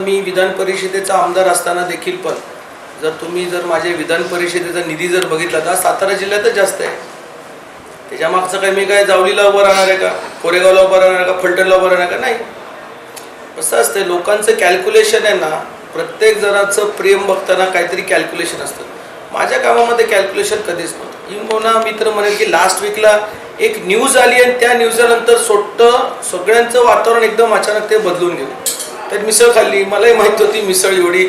मी विधान परिषदेचा आमदार असताना देखील पण जर तुम्ही जर माझ्या विधान परिषदेचा निधी जर बघितला तर सातारा जिल्ह्यातच जास्त आहे. त्याच्या मागचं काय मी काय जावलीला उभं राहणार आहे का? कोरेगावला उभं राहणार का? फलटणला उभं राहणार का? नाही. कसं असतंय लोकांचं कॅल्क्युलेशन आहे ना प्रत्येक जणाचं प्रेम बघताना काहीतरी कॅल्क्युलेशन असतं. माझ्या कामामध्ये कॅल्क्युलेशन कधीच नव्हतं. किंबहुना मित्र म्हणेल की लास्ट वीकला एक न्यूज आली आणि त्या न्यूजनंतर सोट्टं सगळ्यांचं वातावरण एकदम अचानक ते बदलून गेलं. तर मिसळ खाल्ली. मलाही माहीत होती मिसळ एवढी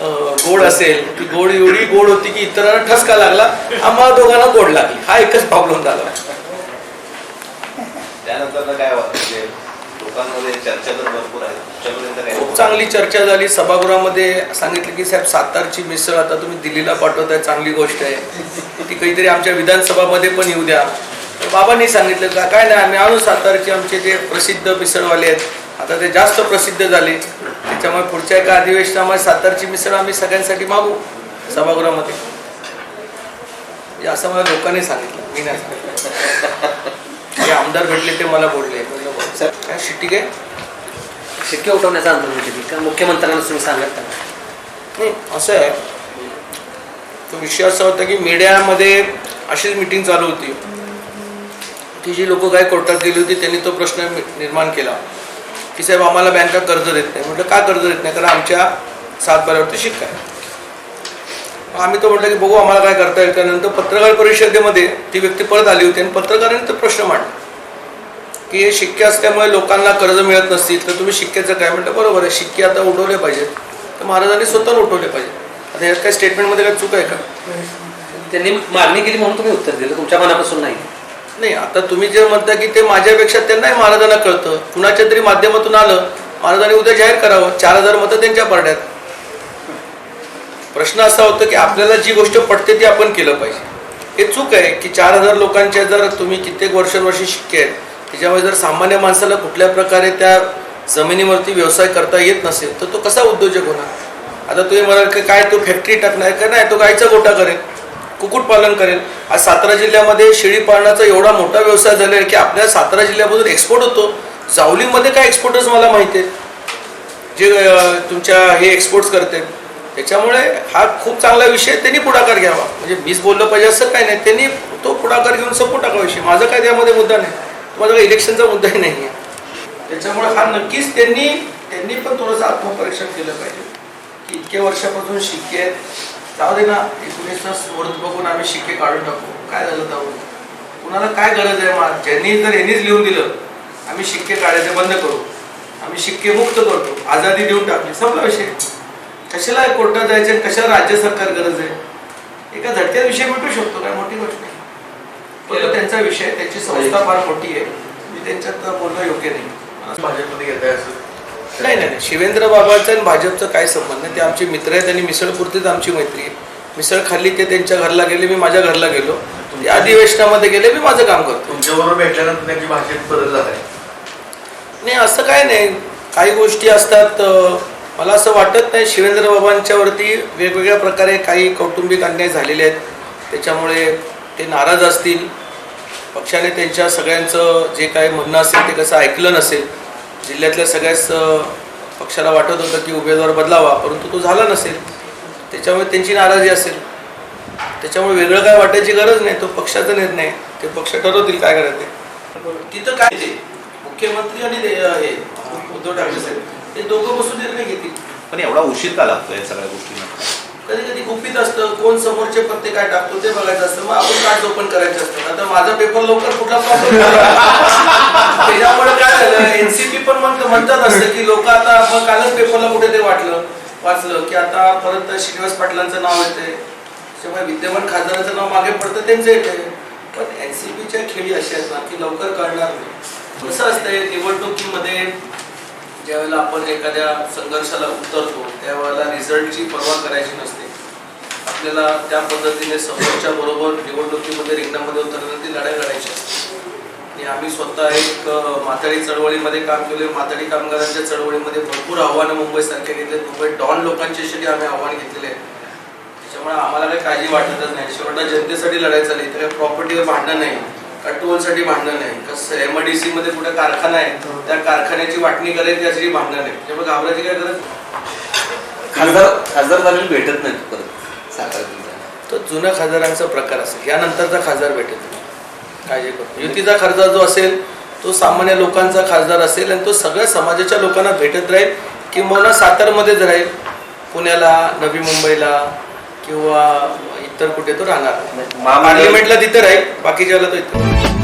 गोड असेल. ती गोड एवढी गोड होती की इतरांना ठसका लागला आम्हाला दोघांना गोड लागली. हा एकच प्रॉब्लेम झाला. त्यानंतर काय वाटतं लोकांमध्ये चर्चा तर भरपूर आहे. तुमच्यापर्यंत काय? खूप चांगली चर्चा झाली. सभागृहामध्ये सांगितलं की साहेब सातारची मिसळ आता तुम्ही दिल्लीला पाठवताय चांगली गोष्ट आहे. ती काहीतरी आमच्या विधानसभामध्ये पण येऊ द्या. बाबांनी सांगितलं का काय नाही आम्ही आणू सातारचे आमचे जे प्रसिद्ध मिसळवाले आहेत. आता ते जास्त प्रसिद्ध झाले. त्याच्यामुळे पुढच्या एका अधिवेशनामध्ये सातारची मिसळ आम्ही सगळ्यांसाठी मागू सभागृहामध्ये. असं मला लोकांनी सांगितलं. मी नाही सांगितलं. जे आमदार भेटले ते मला बोलले. सर. काय शिट्टी काय? शिक्के उठवण्याचा आंदोलन केली का मुख्यमंत्र्यांना तुम्ही सांगत नाही असं आहे. तो विषय असा होता की मीडियामध्ये अशीच मिटिंग चालू होती. की जी लोक काय कोर्टात गेली होती त्यांनी तो प्रश्न निर्माण केला. की साहेब आम्हाला बँका कर्ज देत नाही. म्हटलं का कर्ज देत नाही? कारण आमच्या सातबाऱ्यावरती शिक्का आहे. आम्ही तो म्हटलं की बघू आम्हाला काय करता येईल. त्यानंतर पत्रकार परिषदेमध्ये ती व्यक्ती परत आली होती आणि पत्रकारांनी तो प्रश्न मांडला. की हे शिक्के असल्यामुळे लोकांना कर्ज मिळत नसतील तर तुम्ही शिक्क्याचं काय? म्हटलं बरोबर आहे. शिक्के आता उठवले पाहिजेत. तर महाराजांनी स्वतः उठवले पाहिजे आता यात काय स्टेटमेंटमध्ये काय चूक आहे का? त्यांनी मागणी केली म्हणून तुम्ही उत्तर दिलं. तुमच्या मनापासून नाही. नाही आता तुम्ही जे म्हणता की ते माझ्यापेक्षा त्यांनाही महाराजांना कळतं. कुणाच्या तरी माध्यमातून आलं महाराजांनी उद्या जाहीर करावं. चार हजार मतं त्यांच्या पारड्यात. प्रश्न असा होता की आपल्याला जी गोष्ट पटते ती आपण केलं पाहिजे. हे चूक आहे की चार हजार लोकांच्या जर तुम्ही कित्येक वर्षानुवर्षी शिक्के आहेत त्याच्यामुळे जर सामान्य माणसाला कुठल्या प्रकारे त्या जमिनीवरती व्यवसाय करता येत नसेल तर तो कसा उद्योजक होणार? आता तुम्ही म्हणाल की काय तो फॅक्टरी टाकणार का? नाही तो गायचा गोटा करेल. कुक्कुटपालन करेल. आज सातारा जिल्ह्यामध्ये शेळी पालनाचा एवढा मोठा व्यवसाय झालेला आहे की आपल्या सातारा जिल्ह्यामधून एक्सपोर्ट होतो. जावलीमध्ये काय एक्सपोर्टर्स मला माहिती आहेत? जे तुमच्या हे एक्सपोर्ट्स करते त्याच्यामुळे हा खूप चांगला विषय त्यांनी पुढाकार घ्यावा. म्हणजे मीच बोललं पाहिजे असं काय नाही. त्यांनी तो पुढाकार घेऊन सपोर्ट टाका विषय. माझा काय त्यामध्ये मुद्दा नाही. माझा काही इलेक्शनचा मुद्दाही नाही आहे. त्याच्यामुळे हा नक्कीच त्यांनी त्यांनी पण थोडंसं आत्मपरीक्षण केलं पाहिजे. की इतक्या वर्षापासून शिक्के आहेत. जाऊ दे ना एकोणीसला स्मृत बघून आम्ही शिक्के काढून टाकू. काय झालं जाऊ कुणाला काय गरज आहे मा ज्यांनी जर यांनीच लिहून दिलं. आम्ही शिक्के काढायचे बंद करू. आम्ही शिक्के मुक्त करतो. आझादी देऊन टाकली. संपला विषय. कशाला कोर्टात जायचे कशाला राज्य सरकार गरज आहे? एका झटक्यात विषय मिटू शकतो. काय मोठी गोष्ट नाही पण त्यांचा विषय त्यांची संस्था फार मोठी आहे. मी त्यांच्यात बोलणं योग्य नाही. भाजपमध्ये घेत नाही नाही नाही. शिवेंद्र बाबाचं आणि भाजपचं काय संबंध नाही? ते आमचे मित्र आहेत आणि मिसळपुरतीच आमची मैत्री आहे. मिसळ खाल्ली ते त्यांच्या घरला गेले मी माझ्या घरला गेलो. ते अधिवेशनामध्ये गेले मी माझं काम करतो. तुमच्याबरोबर भेटल्यानंतर त्यांची भाषेत बदल झालाय नाही असं काय नाही. काही गोष्टी असतात मला असं वाटत नाही शिवेंद्र बाबांच्यावरती वेगवेगळ्या प्रकारे काही कौटुंबिक अन्याय झालेले आहेत. त्याच्यामुळे ते नाराज असतील. पक्षाने त्यांच्या सगळ्यांचं जे काही म्हणणं असेल ते कसं ऐकलं नसेल जिल्ह्यातल्या सगळ्याच पक्षाला वाटत होतं की उमेदवार बदलावा परंतु तो झाला नसेल. त्याच्यामुळे त्यांची नाराजी असेल. त्याच्यामुळे वेगळं काय वाटायची गरज नाही. तो पक्षाचा निर्णय. ते पक्ष ठरवतील काय करायचं ते. तिथं काय ते? मुख्यमंत्री आणि हे उद्धव ठाकरे साहेब. ते दोघं बसून निर्णय घेतील. पण एवढा उशीर का लागतो या सगळ्या गोष्टींना? असतं कोण समोरचे पत्ते काय टाकतो ते बघायचं असतं. मग आपण कार्ड ओपन करायचे असतं? आता माझा पेपर लवकर कुठला त्याच्यामुळे काय झालं एनसीपी पण म्हणतं म्हणतात असतं की लोक आता मग कालच पेपरला ते वाटलं वाचलं की आता परत श्रीनिवास पाटलांचं नाव येते त्याच्यामुळे विद्यमान खासदारांचं नाव मागे पडतं त्यांचं येते पण एनसीपीच्या खेळी अशा आहेत ना की लवकर कळणार नाही. कसं असतंय निवडणुकीमध्ये ज्यावेळेला आपण एखाद्या संघर्षाला उतरतो त्यावेळेला रिझल्टची पर्वा करायची नसते. आपल्याला त्या पद्धतीने समोरच्या बरोबर निवडणुकीमध्ये रिंगणामध्ये उतरण्याची ती लढाई लढायची असते. आणि आम्ही स्वतः एक माथाडी चळवळीमध्ये काम केले माथाडी कामगारांच्या चळवळीमध्ये भरपूर आव्हानं मुंबईसारखे घेतले मुंबईत डॉन लोकांच्यासाठी आम्ही आव्हान घेतलेले आहे त्याच्यामुळे आम्हाला काही काळजी वाटतच नाही. शेवटला जनतेसाठी लढाई नाही तर प्रॉपर्टीवर भांडणं नाही. का भांडणं नाही. कसं एममध्ये कुठे कारखाना आहे त्या कारखान्याची वाटणी करेल यासाठी भांडणं नाही. त्यामुळे घाबरायची काय गरज खासदार खासदार झालेली भेटत नाही परत. सातारा तो जुन्या खासदारांचा प्रकार असेल. यानंतरचा खासदार भेटेल काळजी करू युतीचा खासदार जो असेल तो सामान्य लोकांचा खासदार असेल आणि तो सगळ्या समाजाच्या लोकांना भेटत राहील किंवा सातारमध्येच राहील. पुण्याला नवी मुंबईला किंवा इतर कुठे तो राहणार. पार्लिमेंटला तिथे राहील. बाकीच्या तो इथे